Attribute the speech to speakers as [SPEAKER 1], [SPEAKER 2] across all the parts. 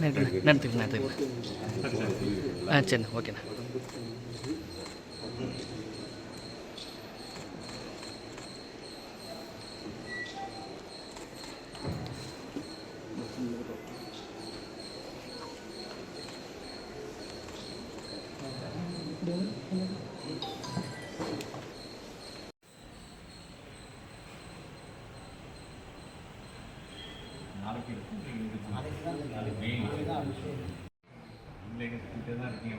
[SPEAKER 1] நன்றி நன்றி நன்றி ஆ சரிண்ணா ஓகேண்ணா.
[SPEAKER 2] நாளைக்கு இருக்கும் நாளைக்கு மெயின் தான் இருக்கீங்க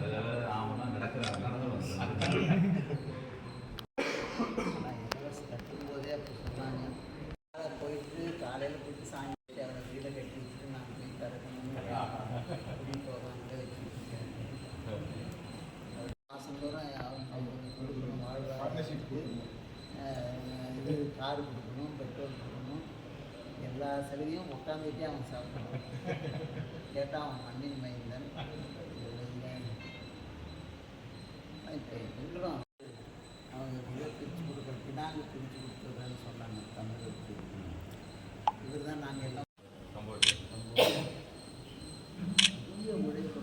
[SPEAKER 2] அதாவது ஆமாம் நடக்கிறாங்க நடந்து
[SPEAKER 3] கட்டும்போதே அப்படி சொன்னாங்க போயிட்டு காலையில் போயிட்டு சாயங்காலம் அவனை வீடை கட்டி வச்சுட்டு நான் போய் திறக்கணும்னு கூட்டிகிட்டு போவாங்க மாதம் தோறும் அவங்க கொடுக்கணும் வாழ்வாதாரத்துக்கு இது கார் கொடுக்கணும் பெட்ரோல் கொடுக்கணும். எல்லா செலவையும் உட்காந்துக்கிட்டே அவன் சாப்பிடுவான். கேட்டால் அவன் மண்ணின் மைந்தன். இப்போ எங்களும் அவங்க இதை பிரித்து கொடுக்குற பினாங்கு பிரித்து கொடுத்துருக்கான்னு சொன்னாங்க தமிழுக்கு இவர் தான் நாங்கள் எல்லாம். பெரிய உழைப்பு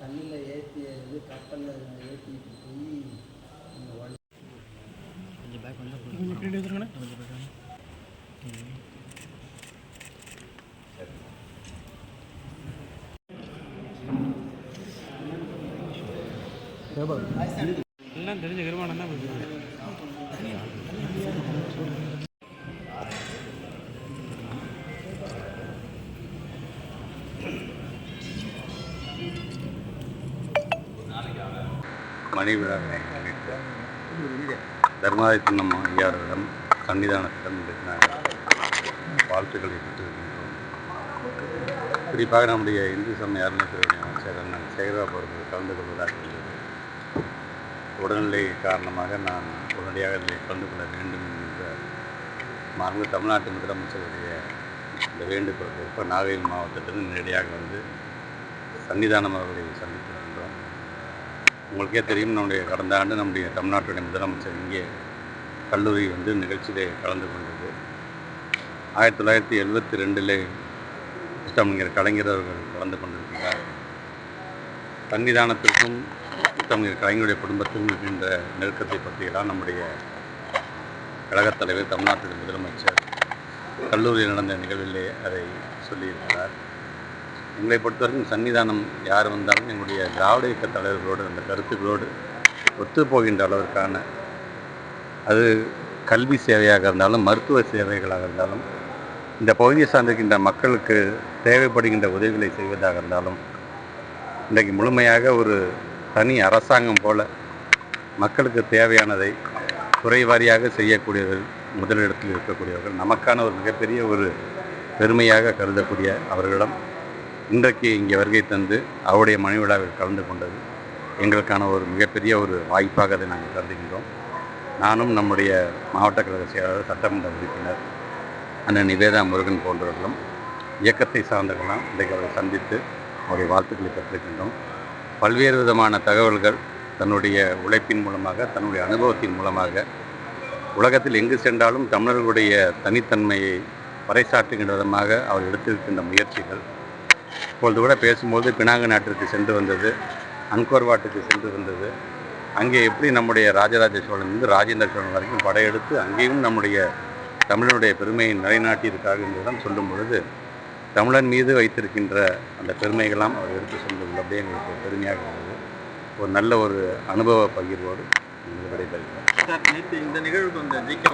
[SPEAKER 3] தண்ணியில் ஏற்றி இது கப்பலில் ஏற்றிட்டு
[SPEAKER 1] கொஞ்சம் எல்லாம் தெரிஞ்ச கருமானம் தான்
[SPEAKER 4] மணி விழாவினை முன்னிட்டு தர்மாதி சின்னம் ஐயாரிடம் சன்னிதானத்திடம் வாழ்த்துக்களை பெற்றிருக்கின்றோம் குறிப்பாக நம்முடைய இந்து சமய அறநிலையத்துறை அமைச்சர் அண்ணன் சேகர்பாபு அவர்கள் கலந்து கொள்வதாக இருந்தது உடல்நிலை காரணமாக நான் உடனடியாக இதில் கலந்து கொள்ள வேண்டும் என்ற மாண்பு தமிழ்நாட்டு முதலமைச்சருடைய இந்த வேண்டுகோள் இப்போ நாகை மாவட்டத்திலிருந்து நேரடியாக வந்து சன்னிதானம் அவர்களை சந்தித்திருக்கின்றோம் உங்களுக்கே தெரியும் நம்முடைய கடந்த ஆண்டு நம்முடைய தமிழ்நாட்டுடைய முதலமைச்சர் இங்கே கல்லூரி வந்து நிகழ்ச்சியிலே கலந்து கொண்டது. ஆயிரத்தி தொள்ளாயிரத்தி எழுபத்தி ரெண்டிலே முத்தமிழர் கலைஞர் அவர்கள் கலந்து கொண்டிருக்கிறார். சன்னிதானத்திற்கும் முத்தமிழர் கலைஞருடைய குடும்பத்திற்கும் இருக்கின்ற நெருக்கத்தை பற்றியெல்லாம் நம்முடைய கழகத் தலைவர் தமிழ்நாட்டுடைய முதலமைச்சர் கல்லூரியில் நடந்த நிகழ்விலே அதை சொல்லியிருக்கிறார். எங்களை பொறுத்தவரைக்கும் சன்னிதானம் யார் வந்தாலும் எங்களுடைய திராவிட இயக்க தலைவர்களோடு அந்த கருத்துக்களோடு ஒத்துப்போகின்ற அளவிற்கான அது கல்வி சேவையாக இருந்தாலும் மருத்துவ சேவைகளாக இருந்தாலும் இந்த பகுதியை சார்ந்திருக்கின்ற மக்களுக்கு தேவைப்படுகின்ற உதவிகளை செய்வதாக இருந்தாலும் இன்றைக்கு முழுமையாக ஒரு தனி அரசாங்கம் போல மக்களுக்கு தேவையானதை துறை வாரியாக செய்யக்கூடியவர்கள் முதலிடத்தில் இருக்கக்கூடியவர்கள் நமக்கான ஒரு மிகப்பெரிய ஒரு பெருமையாக கருதக்கூடிய அவர்களிடம் இன்றைக்கு இங்கே வருகை தந்து அவருடைய மனைவிழாவில் கலந்து கொண்டது எங்களுக்கான ஒரு மிகப்பெரிய ஒரு வாய்ப்பாக அதை நாங்கள் கருதுகின்றோம். நானும் நம்முடைய மாவட்ட கழக செயலாளர் சட்டமன்ற உறுப்பினர் அண்ணன் நிவேதா முருகன் போன்றவர்களும் இயக்கத்தை சார்ந்தவர்களாம் இன்றைக்கு அவரை சந்தித்து அவருடைய வாழ்த்துக்களை பெற்றிருக்கின்றோம் பல்வேறு விதமான தகவல்கள் தன்னுடைய உழைப்பின் மூலமாக தன்னுடைய அனுபவத்தின் மூலமாக உலகத்தில் எங்கு சென்றாலும் தமிழர்களுடைய தனித்தன்மையை பறைசாற்றுகின்ற விதமாக அவர் எடுத்திருக்கின்ற முயற்சிகள். இப்பொழுது கூட பேசும்போது பினாங்கு நாட்டிற்கு சென்று வந்தது அன்கோர்வாட்டுக்கு சென்று வந்தது. அங்கே எப்படி நம்முடைய ராஜராஜ சோழனிலிருந்து ராஜேந்திர சோழன் வரைக்கும் படையெடுத்து அங்கேயும் நம்முடைய தமிழனுடைய பெருமையை நிலைநாட்டியிருக்காங்க என்றுதான் சொல்லும் பொழுது தமிழன் மீது வைத்திருக்கின்ற அந்த பெருமைகளாம் அவர் எடுத்து சொல்வது அப்படியே எங்களுக்கு பெருமையாக இருந்தது. ஒரு நல்ல ஒரு அனுபவ பகிர்வோடு விடைபெறுகிறோம்.
[SPEAKER 5] சார் நேற்று இந்த நிகழ்வுக்கு வந்த ஜி கே